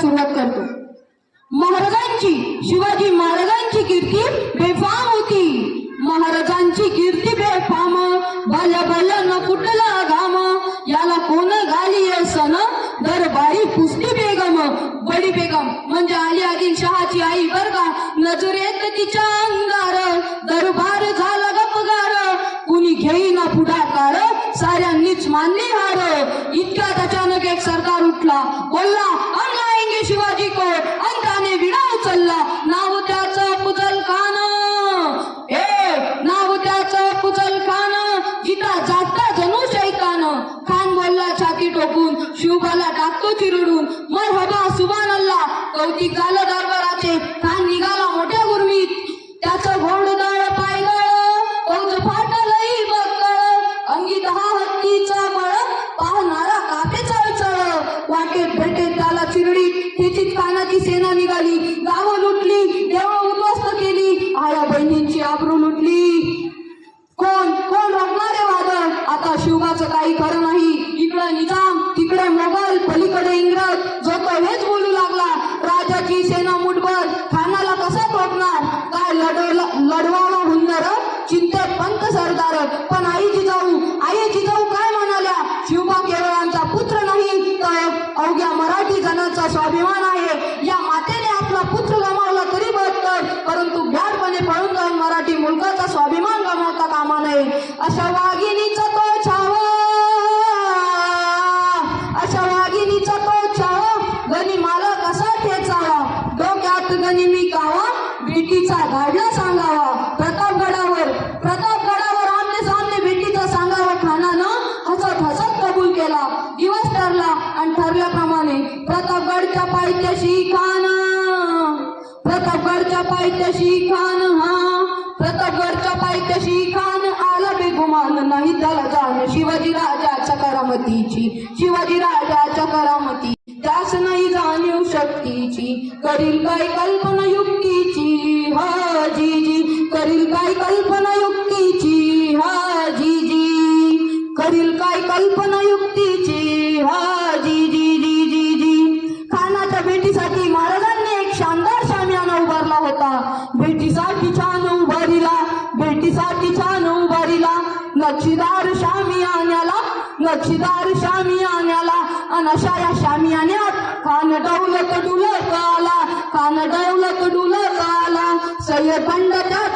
सुरुवात करतो. महाराजांची शिवाजी महाराजांची कीर्ती बेफाम होती. महाराजांची कीर्ती बेफाम. भल्या भल्या न कुठला घाम. याला कोण घाली सन दरबारी पुष्टी बेगम. बडी बेगम. म्हणजे आली आदिल शहाची आई बर का नजरेत तिच्या अंगार. दरबार झाला गपगार. कुणी घेई घेईना पुढाकार? साऱ्यांनीच मानली हार. इतक्या अचानक एक सरकार उठला. बोलला खान बोलला छाती टोकून शिवबाला टाकतो चिरडून. मर हबा सुबान अल्ला कौतिक झालं दरबाराचे खान निघाला मोठ्या गुरमीत. त्याचं घोडदळ पायगळ. कौज फाटलही बकळ अंगी दहा हत्तीचा मळ. पाहणारा कापे चळचळ वाटेत भेटेत त्याला चिरडी तिची कानाची सेना निघाली. गावं लुटली. देव हेच बोलू लागला. राजाची सेना मुठभर खानाला कसा तोडणार काय लढवला लढवावा हुंदर चिंते पंत सरदार. पण आई जिजाऊ आई जिजाऊ काय म्हणाल्या? शिवबा केवळांचा पुत्र नाही तर अवघ्या मराठी जणांचा स्वाभिमान आहे. या मातेने आपला पुत्र गमावला तरी बदतर परंतु भ्याडपणे पळून जाऊन मराठी मुलगाचा स्वाभिमान गमावता कामा नये. अशा वाघिणीचा भिंतीचा गाडला सांगावा. प्रतापगडावर प्रतापगडावर आमने सामने भिंतीचा सांगावा खानानं हसत हसत कबूल केला. दिवस ठरला आणि ठरल्याप्रमाणे प्रतापगडच्या पायथ्याशी खान. प्रतापगडच्या पायथ्याशी खान हा. प्रतापगडच्या पायथ्याशी खान आला बेगुमान नाही त्याला जाण. शिवाजी राजाच्या करामतीची शिवाजी राजाच्या करामती त्यास नाही जाणीव शक्तीची. करील काय कल्पना काय कल्पना युक्तीची हा जी. जी करील काय कल्पना युक्तीची हा जी जी जी जी. जी खानाच्या भेटीसाठी महाराजांनी एक शानदार शामियाना उभारला होता. भेटीसाठी छान उभारीला भेटीसाठी छान उभारीला. नक्षीदार शामियान्याला नक्षीदार शामियान्याला अनशा या शामियान्यात खान डौलत डुलत आला खान डौलत डुलत आला सय्यद बंड त्याच्या